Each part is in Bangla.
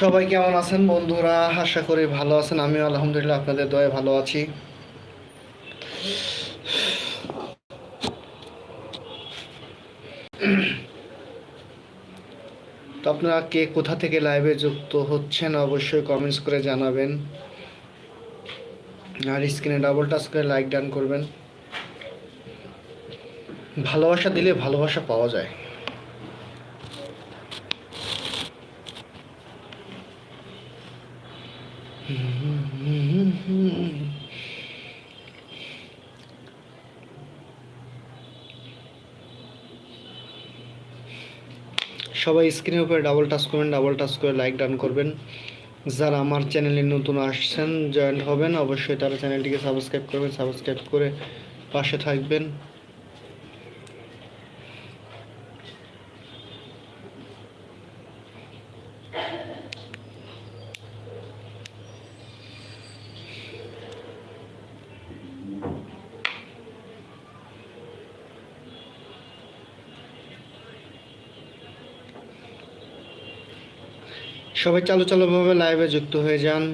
সবাই কেমন আছেন বন্ধুরা? আশা করি ভালো আছেন। আমি আলহামদুলিল্লাহ আপনাদের দয়ে ভালো আছি। তো আপনারা কে কোথা থেকে লাইভে যুক্ত হচ্ছেন অবশ্যই কমেন্টস করে জানাবেন। আর স্ক্রিনে ডাবল টাচ করে লাইক ডান করবেন। ভালোবাসা দিলে ভালোবাসা পাওয়া যায়। সবাই স্ক্রিনের উপরে ডাবল টাচ করবেন ডাবল টাচ করে লাইক ডান করবেন। যারা আমার চ্যানেলে নতুন আসছেন জয়েন হবেন, অবশ্যই তারা চ্যানেলটিকে সাবস্ক্রাইব করবেন সাবস্ক্রাইব করে পাশে থাকবেন। সবাই চালু চালু ভাবে লাইভে যুক্ত হয়ে যান।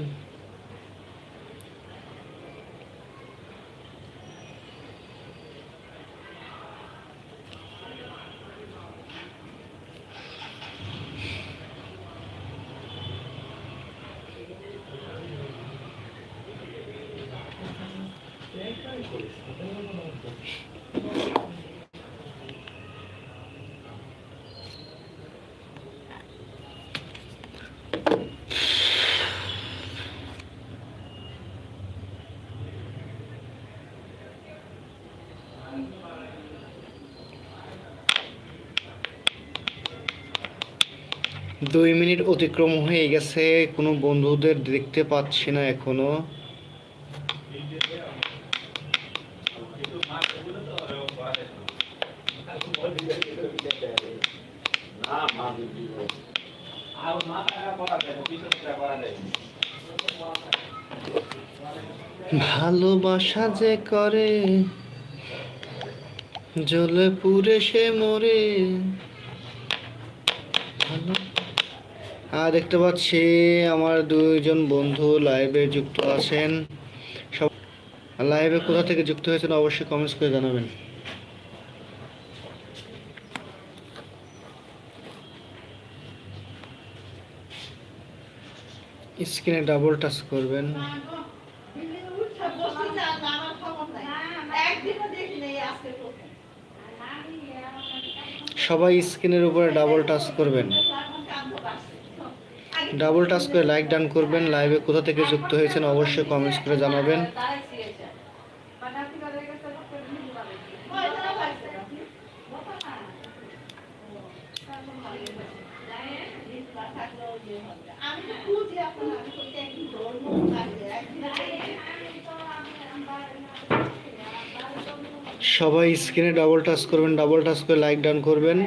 দুই মিনিট অতিক্রম হয়ে গেছে, কোনো বন্ধুদের দেখতে পাচ্ছি না এখনও। ভালোবাসা যে করে জলে পুড়ে সে মরে। ভালো দেখতে পাচ্ছি আমার দুইজন বন্ধু লাইভে যুক্ত আছেন। সব লাইভে কোথা থেকে যুক্ত হয়েছেন অবশ্যই কমেন্টস করে জানাবেন। স্ক্রিনে ডাবল টাচ করবেন। সবাই স্ক্রিনের উপরে ডাবল টাচ করবেন। ডাবল টাচ করে লাইক ডান করবেন লাইভে কোথা থেকে যুক্ত হয়েছেন অবশ্যই কমেন্টস করে জানাবেন। সবাই স্ক্রিনে ডাবল টাচ করবেন ডাবল টাচ করে লাইক ডান করবেন।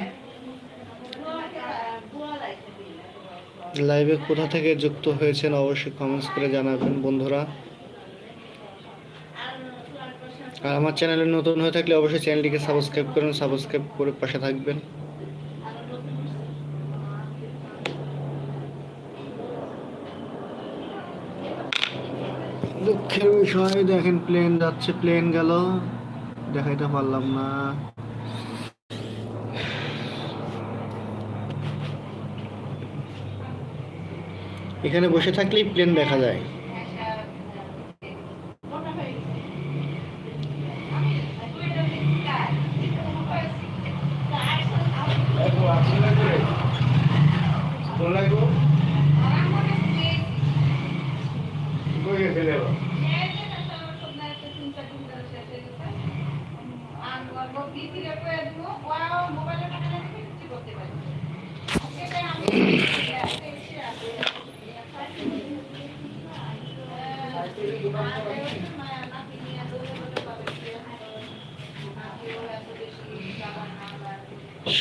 লাইভে কোথা থেকে যুক্ত হয়েছেন অবশ্যই কমেন্টস করে জানাবেন বন্ধুরা। আর আমার চ্যানেলে নতুন হয়ে থাকলে অবশ্যই চ্যানেলটিকে সাবস্ক্রাইব করুন সাবস্ক্রাইব করে পাশে থাকবেন। দুঃখের বিষয়, দেখেন প্লেন যাচ্ছে প্লেন গেল। দেখাইতে পারলাম না। এখানে বসে থাকলেই প্লেন দেখা যায়।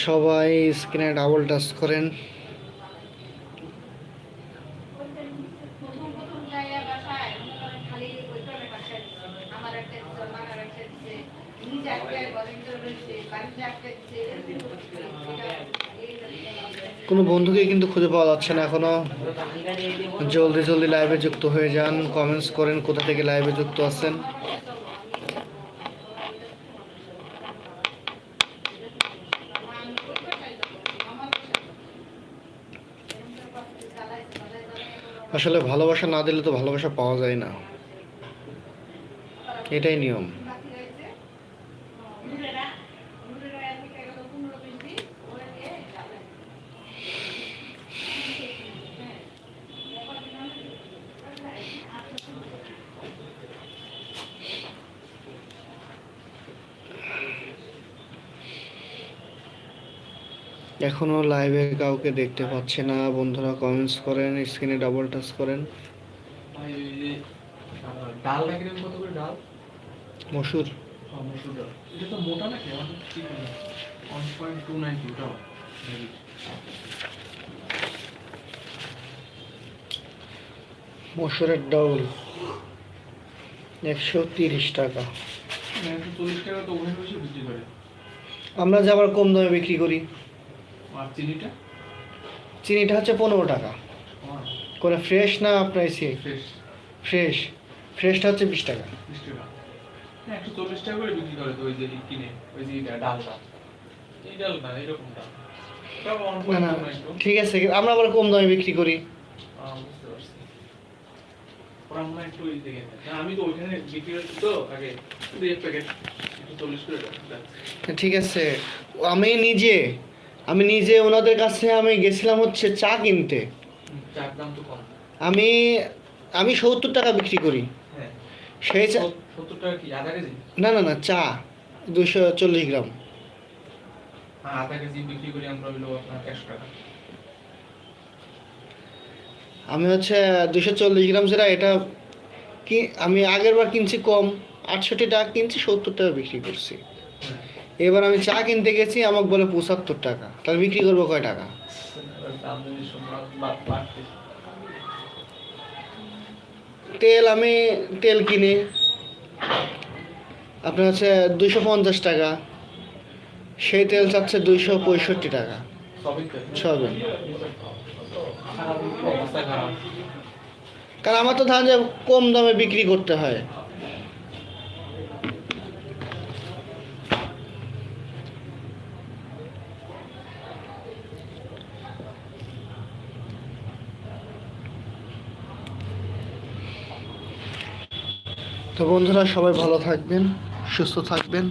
সবাই স্ক্রিনে ডাবল টাচ করেন। কোনো বন্ধুকে কিন্তু খুঁজে পাওয়া যাচ্ছে না এখনও। জলদি জলদি লাইভে যুক্ত হয়ে যান কমেন্টস করেন কোথা থেকে লাইভে যুক্ত আছেন। আসলে ভালোবাসা না দিলে তো ভালোবাসা পাওয়া যায় না। এটাই নিয়ম। এখনও লাইভে কাউকে দেখতে পাচ্ছি না। বন্ধুরা কমেন্টস করেন স্ক্রিনে ডাবল টাচ করেন। কীরকম কত করে ডাল? মসুর। মসুর ডাল। এটা তো মোটা নাকি? আমার ঠিক ওয়ান পয়েন্ট টু নাইন ওটাও মসুরের ডাউল। একশো তিরিশ টাকা। আমরা যে আবার কম দামে বিক্রি করি। আর চিনিটা? চিনিটা হচ্ছে পনেরো টাকা। করে ফ্রেশ না আপনার ফ্রেশ। ফ্রেশ। ফ্রেশটা হচ্ছে বিশ টাকা। বিশ টাকা। হ্যাঁ একশো চল্লিশ টাকা করে বিক্রি করে তো ওই যে কিনে ওই যে ডালটা। এই ডাল না এরকম ডাল। না না ঠিক আছে আমরা আবার কম দামে বিক্রি করি। ঠিক আছে। আমি নিজে আমি নিজে ওনাদের কাছে আমি গেছিলাম হচ্ছে চা কিনতে। আমি আমি সত্তর টাকা বিক্রি করি। হ্যাঁ। সেই চা না না না চা দুশো চল্লিশ গ্রাম। হ্যাঁ আমি হচ্ছে দুশো চল্লিশ গ্রাম যেটা এটা কি আমি আগের বার কিনছি কম আটষট্টি টাকা কিনছি সত্তর টাকা বিক্রি করছি। এবার আমি চা কিনতে গেছি, আমাকে বলে পঁচাত্তর টাকা। তাহলে বিক্রি করব কয় টাকা? তেল আমি, তেল কিনি। আপনার হচ্ছে দুশো পঞ্চাশ টাকা। সেই তেল চাচ্ছে দুইশো পঁয়ষট্টি টাকা। খারাপ কারণ আমার তো ধান যে কম দামে বিক্রি করতে হয়। তো বন্ধুরা সবাই ভালো থাকবেন সুস্থ থাকবেন।